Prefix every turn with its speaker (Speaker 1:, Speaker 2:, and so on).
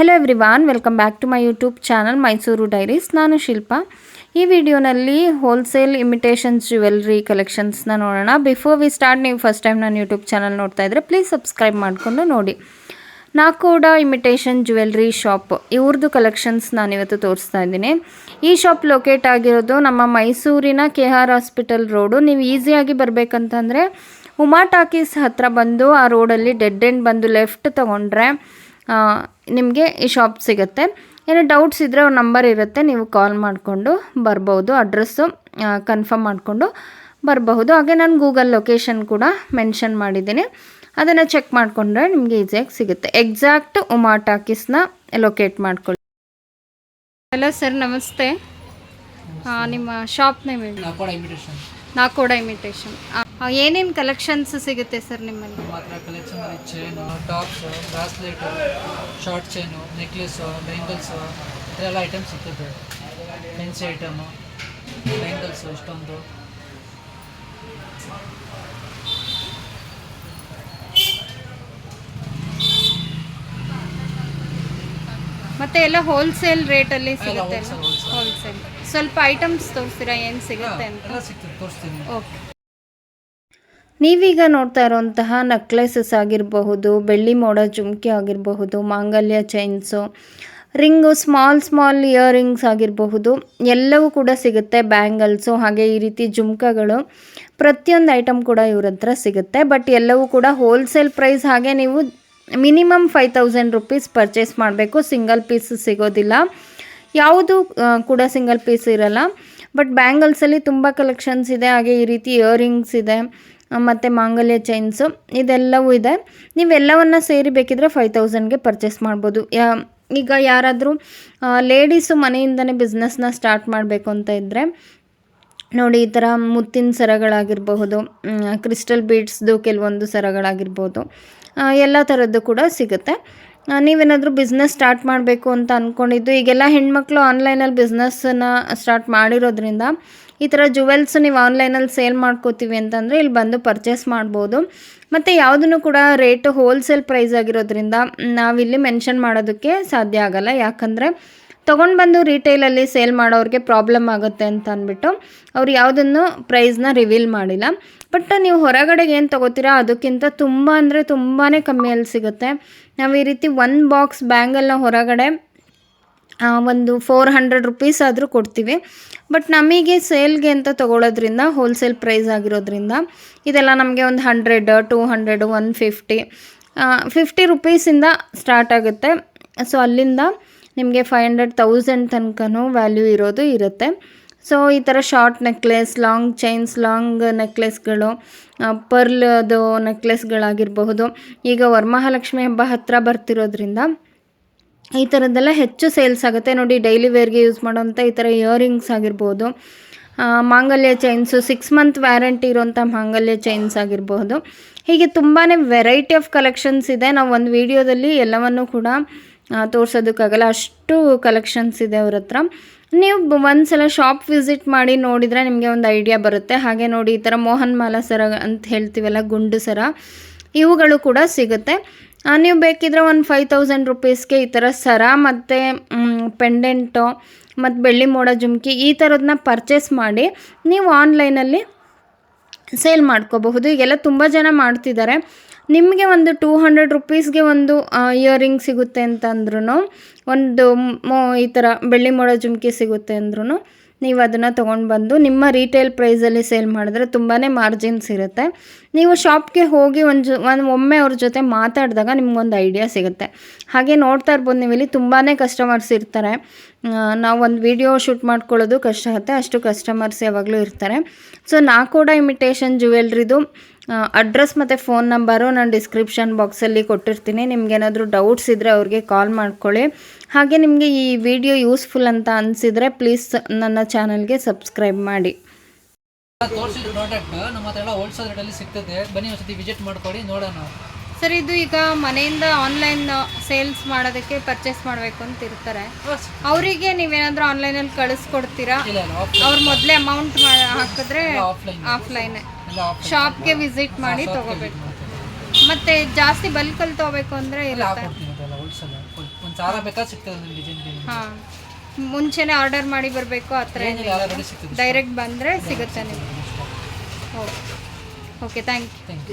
Speaker 1: Hello everyone welcome back to my YouTube channel Mysuru diaries ನಾನು ಶಿಲ್ಪ. ಈ ವಿಡಿಯೋನಲ್ಲಿ wholesale imitations jewellery ಕಲೆಕ್ಷನ್ಸ್ನ ನೋಡೋಣ. ಬಿಫೋರ್ ವಿ ಸ್ಟಾರ್ಟ್ ನೀವು ಫಸ್ಟ್ ಟೈಮ್ ನಾನು ಯೂಟ್ಯೂಬ್ ಚಾನಲ್ ನೋಡ್ತಾ ಇದ್ದರೆ ಪ್ಲೀಸ್ ಸಬ್ಸ್ಕ್ರೈಬ್ ಮಾಡಿಕೊಂಡು ನೋಡಿ. ನಾಕೋಡ ಇಮಿಟೇಷನ್ ಜ್ಯುವೆಲ್ರಿ ಶಾಪ್ ಇವ್ರದ್ದು ಕಲೆಕ್ಷನ್ಸ್ ನಾನಿವತ್ತು ತೋರಿಸ್ತಾ ಇದ್ದೀನಿ. ಈ ಶಾಪ್ ಲೊಕೇಟ್ ಆಗಿರೋದು ನಮ್ಮ ಮೈಸೂರಿನ ಕೆ ಆರ್ ಹಾಸ್ಪಿಟಲ್ ರೋಡು ನೀವು ಈಸಿಯಾಗಿ ಬರಬೇಕಂತಂದರೆ ಉಮಾ ಟಾಕೀಸ್ ಹತ್ರ ಬಂದು ಆ ರೋಡಲ್ಲಿ ಡೆಡ್ ಎಂಡ್ ಬಂದು ಲೆಫ್ಟ್ ತೊಗೊಂಡ್ರೆ ನಿಮಗೆ ಈ ಶಾಪ್ ಸಿಗುತ್ತೆ. ಏನೋ ಡೌಟ್ಸ್ ಇದ್ದರೆ ಅವ್ರ ನಂಬರ್ ಇರುತ್ತೆ ನೀವು ಕಾಲ್ ಮಾಡಿಕೊಂಡು ಬರ್ಬೋದು ಅಡ್ರೆಸ್ಸು ಕನ್ಫರ್ಮ್ ಮಾಡಿಕೊಂಡು ಬರಬಹುದು. ಹಾಗೆ ನಾನು ಗೂಗಲ್ ಲೊಕೇಶನ್ ಕೂಡ ಮೆನ್ಷನ್ ಮಾಡಿದ್ದೀನಿ. ಅದನ್ನು ಚೆಕ್ ಮಾಡಿಕೊಂಡ್ರೆ ನಿಮಗೆ ಈಸಿಯಾಗಿ ಸಿಗುತ್ತೆ. ಎಕ್ಸಾಕ್ಟ್ ಉಮಾ ಟಾಕೀಸ್ನ ಲೊಕೇಟ್ ಮಾಡ್ಕೊಳ್ಳಿ. ಹಲೋ ಸರ್ ನಮಸ್ತೆ. ನಿಮ್ಮ ಶಾಪ್ ನೇಮ್ ಹೇಳಿ
Speaker 2: ನಾಕೋಡ ಇಮಿಟೇಷನ್
Speaker 1: ನಾಕೋಡ ಇಮಿಟೇಷನ್ ಏನೇನು ಕಲೆಕ್ಷನ್ಸ್ ಸಿಗುತ್ತೆ ಸರ್ ನಿಮ್ಮಲ್ಲಿ?
Speaker 2: ನಮ್ಮ ಹತ್ರ collection chain tops bracelet short chain necklace bangles ಇದೆಲ್ಲ ಐಟಮ್ಸ್ ಸಿಗ್ತದೆ. ಫೆನ್ಸಿ ಐಟಮು ಬ್ಯಾಂಗಲ್ಸು ಇಷ್ಟೊಂದು.
Speaker 1: ಮತ್ತೆ ಎಲ್ಲ ಹೋಲ್ಸೇಲ್ ರೇಟಲ್ಲಿ
Speaker 2: ಅಲ್ಲಿ
Speaker 1: ಸಿಗುತ್ತೆ. ಹೋಲ್ಸೇಲ್ ಸ್ವಲ್ಪ ಐಟಮ್ಸ್ ತೋರಿಸ್ತೀರಾ ಏನು ಸಿಗುತ್ತೆ ಅಂತ?
Speaker 2: ಎಲ್ಲ ಸಿಗ್ತದೆ ತೋರಿಸ್ತೀನಿ.
Speaker 1: ಓಕೆ ನೀವೀಗ ನೋಡ್ತಾ ಇರುವಂತಹ ನಕ್ಲೆಸಸ್ ಆಗಿರಬಹುದು, ಬೆಳ್ಳಿ ಮೋಡ ಜುಮ್ಕಿ ಆಗಿರಬಹುದು, ಮಾಂಗಲ್ಯ chains ring small small earrings ಆಗಿರಬಹುದು, ಎಲ್ಲವೂ ಕೂಡ ಸಿಗುತ್ತೆ ಬ್ಯಾಂಗಲ್ಸು ಹಾಗೆ ಈ ರೀತಿ ಜುಮ್ಕಗಳು ಪ್ರತಿಯೊಂದು ಐಟಮ್ ಕೂಡ ಇವ್ರ ಹತ್ರ ಸಿಗುತ್ತೆ. ಬಟ್ ಎಲ್ಲವೂ ಕೂಡ ಹೋಲ್ಸೇಲ್ ಪ್ರೈಸ್ ಹಾಗೆ ನೀವು minimum five thousand rupees purchase ಮಾಡಬೇಕು. ಸಿಂಗಲ್ ಪೀಸ್ ಸಿಗೋದಿಲ್ಲ. ಯಾವುದು ಕೂಡ ಸಿಂಗಲ್ ಪೀಸ್ ಇರಲ್ಲ. ಬಟ್ ಬ್ಯಾಂಗಲ್ಸಲ್ಲಿ ತುಂಬ ಕಲೆಕ್ಷನ್ಸ್ ಇದೆ. ಹಾಗೆ ಈ ರೀತಿ ಇಯರಿಂಗ್ಸ್ ಇದೆ. ಮತ್ತು ಮಾಂಗಲ್ಯ ಚೈನ್ಸು ಇದೆಲ್ಲವೂ ಇದೆ. ನೀವೆಲ್ಲವನ್ನು ಸೇರಿ ಬೇಕಿದ್ರೆ ಫೈವ್ ತೌಸಂಡ್ಗೆ ಪರ್ಚೇಸ್ ಮಾಡ್ಬೋದು. ಯಾ, ಈಗ ಯಾರಾದರೂ ಲೇಡೀಸು ಮನೆಯಿಂದನೇ ಬಿಸ್ನೆಸ್ನ ಸ್ಟಾರ್ಟ್ ಮಾಡಬೇಕು ಅಂತ ಇದ್ದರೆ ನೋಡಿ ಈ ಥರ ಮುತ್ತಿನ ಸರಗಳಾಗಿರಬಹುದು ಕ್ರಿಸ್ಟಲ್ ಬೀಡ್ಸ್ದು ಕೆಲವೊಂದು ಸರಗಳಾಗಿರ್ಬೋದು ಎಲ್ಲ ಥರದ್ದು ಕೂಡ ಸಿಗುತ್ತೆ. ನೀವೇನಾದರೂ ಬಿಸ್ನೆಸ್ ಸ್ಟಾರ್ಟ್ ಮಾಡಬೇಕು ಅಂತ ಅಂದ್ಕೊಂಡಿದ್ದು ಈಗೆಲ್ಲ ಹೆಣ್ಮಕ್ಳು ಆನ್ಲೈನಲ್ಲಿ ಬಿಸ್ನೆಸ್ಸನ್ನು ಸ್ಟಾರ್ಟ್ ಮಾಡಿರೋದ್ರಿಂದ ಈ ಥರ ಜುವೆಲ್ಸ್ ನೀವು ಆನ್ಲೈನಲ್ಲಿ ಸೇಲ್ ಮಾಡ್ಕೋತೀವಿ ಅಂತಂದರೆ ಇಲ್ಲಿ ಬಂದು ಪರ್ಚೇಸ್ ಮಾಡ್ಬೋದು. ಮತ್ತು ಯಾವುದನ್ನು ಕೂಡ ರೇಟ್ ಹೋಲ್ಸೇಲ್ ಪ್ರೈಸ್ ಆಗಿರೋದ್ರಿಂದ ನಾವಿಲ್ಲಿ ಮೆನ್ಷನ್ ಮಾಡೋದಕ್ಕೆ ಸಾಧ್ಯ ಆಗಲ್ಲ. ಯಾಕಂದರೆ ತೊಗೊಂಡು ಬಂದು ರಿಟೇಲಲ್ಲಿ ಸೇಲ್ ಮಾಡೋರಿಗೆ ಪ್ರಾಬ್ಲಮ್ ಆಗುತ್ತೆ ಅಂತ ಅಂದ್ಬಿಟ್ಟು ಅವ್ರು ಯಾವುದನ್ನು ಪ್ರೈಸ್ನ ರಿವೀಲ್ ಮಾಡಿಲ್ಲ. ಬಟ್ ನೀವು ಹೊರಗಡೆಗೆ ಏನು ತೊಗೋತೀರಾ, ಅದಕ್ಕಿಂತ ತುಂಬ ಅಂದರೆ ತುಂಬಾ ಕಮ್ಮಿಯಲ್ಲಿ ಸಿಗುತ್ತೆ. ನಾವು ಈ ರೀತಿ ಒಂದು ಬಾಕ್ಸ್ ಬ್ಯಾಂಗಲ್ನ ಹೊರಗಡೆ ಒಂದು ಫೋರ್ ಹಂಡ್ರೆಡ್ ರುಪೀಸ್ ಆದರೂ ಕೊಡ್ತೀವಿ. ಬಟ್ ನಮಗೆ ಸೇಲ್ಗೆ ಅಂತ ತೊಗೊಳೋದ್ರಿಂದ ಹೋಲ್ಸೇಲ್ ಪ್ರೈಸ್ ಆಗಿರೋದ್ರಿಂದ, ಇದೆಲ್ಲ ನಮಗೆ ಒಂದು hundred two hundred one fifty fifty ರುಪೀಸಿಂದ start ಆಗುತ್ತೆ. ಸೊ ಅಲ್ಲಿಂದ ನಿಮಗೆ ಫೈವ್ ಹಂಡ್ರೆಡ್ ತೌಸಂಡ್ ತನಕನೂ ವ್ಯಾಲ್ಯೂ ಇರೋದು ಇರುತ್ತೆ. ಸೊ ಈ ಥರ short necklace long chains long ನೆಕ್ಲೆಸ್ಗಳು ಪರ್ಲ್ದು ನೆಕ್ಲೆಸ್ಗಳಾಗಿರಬಹುದು ಈಗ ವರಮಹಾಲಕ್ಷ್ಮಿ ಹಬ್ಬ ಹತ್ತಿರ ಬರ್ತಿರೋದ್ರಿಂದ ಈ ಥರದ್ದೆಲ್ಲ ಹೆಚ್ಚು ಸೇಲ್ಸ್ ಆಗುತ್ತೆ. ನೋಡಿ, ಡೈಲಿ ವೇರ್ಗೆ ಯೂಸ್ ಮಾಡೋಂಥ ಈ ಥರ ಇಯರಿಂಗ್ಸ್ ಆಗಿರ್ಬೋದು. ಮಾಂಗಲ್ಯ ಚೈನ್ಸು ಸಿಕ್ಸ್ ಮಂತ್ ವ್ಯಾರಂಟಿ ಇರೋಂಥ ಮಾಂಗಲ್ಯ ಚೈನ್ಸ್ ಆಗಿರ್ಬೋದು. ಹೀಗೆ ತುಂಬಾ ವೆರೈಟಿ ಆಫ್ ಕಲೆಕ್ಷನ್ಸ್ ಇದೆ. ನಾವು ಒಂದು ವಿಡಿಯೋದಲ್ಲಿ ಎಲ್ಲವನ್ನು ಕೂಡ ತೋರಿಸೋದಕ್ಕಾಗಲ್ಲ. ಅಷ್ಟು ಕಲೆಕ್ಷನ್ಸ್ ಇದೆ ಅವ್ರ ಹತ್ರ. ನೀವು ಒಂದು ಸಲ ಶಾಪ್ ವಿಸಿಟ್ ಮಾಡಿ ನೋಡಿದರೆ ನಿಮಗೆ ಒಂದು ಐಡಿಯಾ ಬರುತ್ತೆ. ಹಾಗೆ ನೋಡಿ, ಈ ಥರ ಮೋಹನ್ ಮಾಲಾ ಸರ ಅಂತ ಹೇಳ್ತೀವಲ್ಲ, ಗುಂಡು ಸರ, ಇವುಗಳು ಕೂಡ ಸಿಗುತ್ತೆ. ನೀವು ಬೇಕಿದ್ರೆ ಒಂದು ಫೈವ್ ತೌಸಂಡ್ ರುಪೀಸ್ಗೆ ಈ ಥರ ಸರ ಮತ್ತು ಪೆಂಡೆಂಟು ಮತ್ತು ಬೆಳ್ಳಿ ಮೋಡ ಜುಮ್ಕಿ ಈ ಥರದನ್ನ ಪರ್ಚೇಸ್ ಮಾಡಿ ನೀವು ಆನ್ಲೈನಲ್ಲಿ ಸೇಲ್ ಮಾಡ್ಕೋಬಹುದು. ಈಗೆಲ್ಲ ತುಂಬ ಜನ ಮಾಡ್ತಿದ್ದಾರೆ. ನಿಮಗೆ ಒಂದು ಟೂ ಹಂಡ್ರೆಡ್ ರುಪೀಸ್ಗೆ ಒಂದು ಇಯರಿಂಗ್ ಸಿಗುತ್ತೆ ಅಂತಂದ್ರೂ ಒಂದು ಈ ಥರ ಬೆಳ್ಳಿ ಮೋಡ ಜುಮ್ಕಿ ಸಿಗುತ್ತೆ ಅಂದ್ರೂ ನೀವು ಅದನ್ನು ತೊಗೊಂಡು ಬಂದು ನಿಮ್ಮ ರೀಟೇಲ್ ಪ್ರೈಸಲ್ಲಿ ಸೇಲ್ ಮಾಡಿದ್ರೆ ತುಂಬಾ ಮಾರ್ಜಿನ್ಸ್ ಇರುತ್ತೆ. ನೀವು ಶಾಪ್ಗೆ ಹೋಗಿ ಒಂದು ಒಂದು ಒಮ್ಮೆ ಅವ್ರ ಜೊತೆ ಮಾತಾಡಿದಾಗ ನಿಮ್ಗೊಂದು ಐಡಿಯಾ ಸಿಗುತ್ತೆ. ಹಾಗೆ ನೋಡ್ತಾ ಇರ್ಬೋದು ನೀವು ಇಲ್ಲಿ ತುಂಬಾ ಕಸ್ಟಮರ್ಸ್ ಇರ್ತಾರೆ. ನಾವು ಒಂದು ವಿಡಿಯೋ ಶೂಟ್ ಮಾಡ್ಕೊಳ್ಳೋದು ಕಷ್ಟ ಆಗುತ್ತೆ, ಅಷ್ಟು ಕಸ್ಟಮರ್ಸ್ ಯಾವಾಗಲೂ ಇರ್ತಾರೆ. ಸೊ ನಾಕೋಡ ಇಮಿಟೇಷನ್ ಜ್ಯುವೆಲ್ರಿದು ಅಡ್ರೆಸ್ ಮತ್ತು ಫೋನ್ ನಂಬರು ನಾನು ಡಿಸ್ಕ್ರಿಪ್ಷನ್ ಬಾಕ್ಸಲ್ಲಿ ಕೊಟ್ಟಿರ್ತೀನಿ. ನಿಮ್ಗೇನಾದರೂ ಡೌಟ್ಸ್ ಇದ್ದರೆ ಅವ್ರಿಗೆ ಕಾಲ್ ಮಾಡ್ಕೊಳ್ಳಿ. ಹಾಗೆ ನಿಮಗೆ ಈ ವಿಡಿಯೋ ಯೂಸ್ಫುಲ್ ಅಂತ ಅನಿಸಿದರೆ ಪ್ಲೀಸ್ ನನ್ನ ಚಾನಲ್ಗೆ ಸಬ್ಸ್ಕ್ರೈಬ್ ಮಾಡಿ.
Speaker 2: ತೋರಿಸಿದ ಪ್ರಾಡಕ್ಟ್ ನಮ್ಮ ಹತ್ರ ಎಲ್ಲ ಹೋಲ್ಸೇಲ್ ರೇಟಲ್ಲಿ ಸಿಗ್ತದೆ. ಬನ್ನಿ ಒಂದ್ಸತಿ ವಿಸಿಟ್ ಮಾಡ್ಕೊಳ್ಳಿ ನೋಡೋಣ.
Speaker 1: ಸರ್ ಇದು ಈಗ ಮನೆಯಿಂದ ಆನ್ಲೈನ್ ಸೇಲ್ಸ್ ಮಾಡೋದಕ್ಕೆ ಪರ್ಚೇಸ್ ಮಾಡಬೇಕು ಅಂತ ಇರ್ತಾರೆ. ಅವರಿಗೆ ನೀವೇನಾದ್ರೂ ಆನ್ಲೈನಲ್ಲಿ ಕಳಿಸ್ಕೊಡ್ತೀರಾ?
Speaker 2: ಇಲ್ಲ ಇಲ್ಲ
Speaker 1: ಅವ್ರು ಮೊದಲೇ ಅಮೌಂಟ್ ಹಾಕಿದ್ರೆ
Speaker 2: ಆಫ್ಲೈನ್
Speaker 1: ಶಾಪ್ಗೆ ವಿಸಿಟ್ ಮಾಡಿ ತಗೋಬೇಕು. ಮತ್ತೆ ಜಾಸ್ತಿ ಬಲ್ಕಲ್ಲಿ ತಗೋಬೇಕು ಅಂದರೆ
Speaker 2: ಎಲ್ಲ ಸಿಗ್ತದೆ ಒಂದು
Speaker 3: ಹಾಂ. ಮುಂಚೆನೇ ಆರ್ಡರ್ ಮಾಡಿ ಬರಬೇಕು ಆ ಥರ
Speaker 2: ಏನಿಲ್ಲ ಆಲ್ರೆಡಿ ಸಿಗ್ತದೆ
Speaker 3: ಡೈರೆಕ್ಟ್ ಬಂದರೆ ಸಿಗುತ್ತೆ ನಿಮಗೆ. Okay. Okay thank you
Speaker 2: thank you